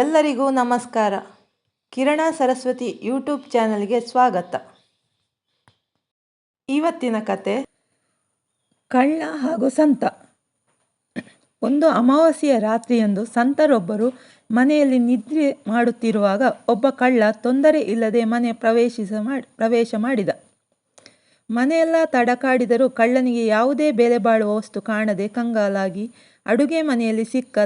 ಎಲ್ಲರಿಗೂ ನಮಸ್ಕಾರ. ಕಿರಣ ಸರಸ್ವತಿ ಯೂಟ್ಯೂಬ್ ಚಾನಲ್ಗೆ ಸ್ವಾಗತ. ಇವತ್ತಿನ ಕತೆ, ಕಳ್ಳ ಹಾಗೂ ಸಂತ. ಒಂದು ಅಮಾವಾಸ್ಯೆಯ ರಾತ್ರಿಯಂದು ಸಂತರೊಬ್ಬರು ಮನೆಯಲ್ಲಿ ನಿದ್ರೆ ಮಾಡುತ್ತಿರುವಾಗ ಒಬ್ಬ ಕಳ್ಳ ತೊಂದರೆ ಇಲ್ಲದೆ ಮನೆ ಪ್ರವೇಶಿಸ ಮಾಡಿ, ಪ್ರವೇಶ ಮಾಡಿದ. ಮನೆಯೆಲ್ಲ ತಡಕಾಡಿದರೂ ಕಳ್ಳನಿಗೆ ಯಾವುದೇ ಬೆಲೆ ಬಾಳುವ ವಸ್ತು ಕಾಣದೆ ಕಂಗಾಲಾಗಿ ಅಡುಗೆ ಮನೆಯಲ್ಲಿ ಸಿಕ್ಕ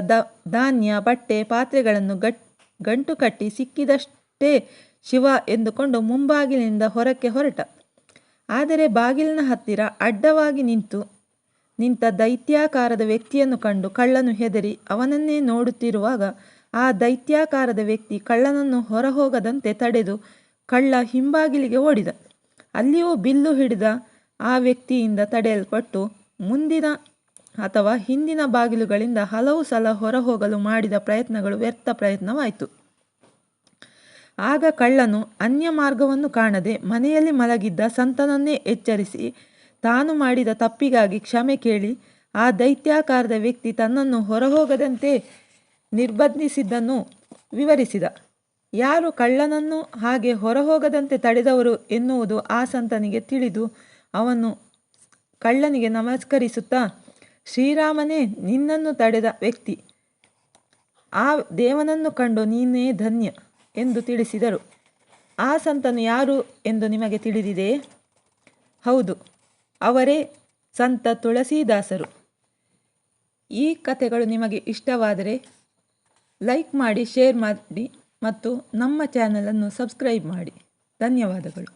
ಧಾನ್ಯ, ಬಟ್ಟೆ, ಪಾತ್ರೆಗಳನ್ನು ಗಟ್, ಗಂಟು ಕಟ್ಟಿ ಸಿಕ್ಕಿದಷ್ಟೇ ಶಿವ ಎಂದುಕೊಂಡು ಮುಂಬಾಗಿಲಿನಿಂದ ಹೊರಕ್ಕೆ ಹೊರಟ. ಆದರೆ ಬಾಗಿಲಿನ ಹತ್ತಿರ ಅಡ್ಡವಾಗಿ ನಿಂತು, ನಿಂತ ದೈತ್ಯಾಕಾರದ ವ್ಯಕ್ತಿಯನ್ನು ಕಂಡು ಕಳ್ಳನು ಹೆದರಿ ಅವನನ್ನೇ ನೋಡುತ್ತಿರುವಾಗ ಆ ದೈತ್ಯಾಕಾರದ ವ್ಯಕ್ತಿ ಕಳ್ಳನನ್ನು ಹೊರಹೋಗದಂತೆ ತಡೆದು ಕಳ್ಳ ಹಿಂಬಾಗಿಲಿಗೆ ಓಡಿದ. ಅಲ್ಲಿಯೂ ಬಿಲ್ಲು ಹಿಡಿದ ಆ ವ್ಯಕ್ತಿಯಿಂದ ತಡೆಯಲ್ಪಟ್ಟು ಮುಂದಿನ ಅಥವಾ ಹಿಂದಿನ ಬಾಗಿಲುಗಳಿಂದ ಹಲವು ಸಲ ಹೊರಹೋಗಲು ಮಾಡಿದ ಪ್ರಯತ್ನಗಳು ವ್ಯರ್ಥ ಪ್ರಯತ್ನವಾಯಿತು. ಆಗ ಕಳ್ಳನು ಅನ್ಯ ಮಾರ್ಗವನ್ನು ಕಾಣದೆ ಮನೆಯಲ್ಲಿ ಮಲಗಿದ್ದ ಸಂತನನ್ನೇ ಎಚ್ಚರಿಸಿ ತಾನು ಮಾಡಿದ ತಪ್ಪಿಗಾಗಿ ಕ್ಷಮೆ ಕೇಳಿ ಆ ದೈತ್ಯಾಕಾರದ ವ್ಯಕ್ತಿ ತನ್ನನ್ನು ಹೊರಹೋಗದಂತೆ ನಿರ್ಬಂಧಿಸಿದ್ದನ್ನು ವಿವರಿಸಿದ. ಯಾರು ಕಳ್ಳನನ್ನು ಹಾಗೆ ಹೊರಹೋಗದಂತೆ ತಡೆದವರು ಎನ್ನುವುದು ಆ ಸಂತನಿಗೆ ತಿಳಿದು ಅವನು ಕಳ್ಳನಿಗೆ ನಮಸ್ಕರಿಸುತ್ತಾ ಶ್ರೀರಾಮನೇ, ನಿನ್ನನ್ನು ತಡೆದ ವ್ಯಕ್ತಿ. ಆ ದೇವನನ್ನು ಕಂಡು ನೀನೇ ಧನ್ಯ ಎಂದು ತಿಳಿಸಿದರು. ಆ ಸಂತನು ಯಾರು ಎಂದು ನಿಮಗೆ ತಿಳಿದಿದೆಯೇ ಹೌದು, ಅವರೇ ಸಂತ ತುಳಸೀದಾಸರು. ಈ ಕಥೆಗಳು ನಿಮಗೆ ಇಷ್ಟವಾದರೆ ಲೈಕ್ ಮಾಡಿ, ಶೇರ್ ಮಾಡಿ ಮತ್ತು ನಮ್ಮ ಚಾನಲನ್ನು ಸಬ್ಸ್ಕ್ರೈಬ್ ಮಾಡಿ. ಧನ್ಯವಾದಗಳು.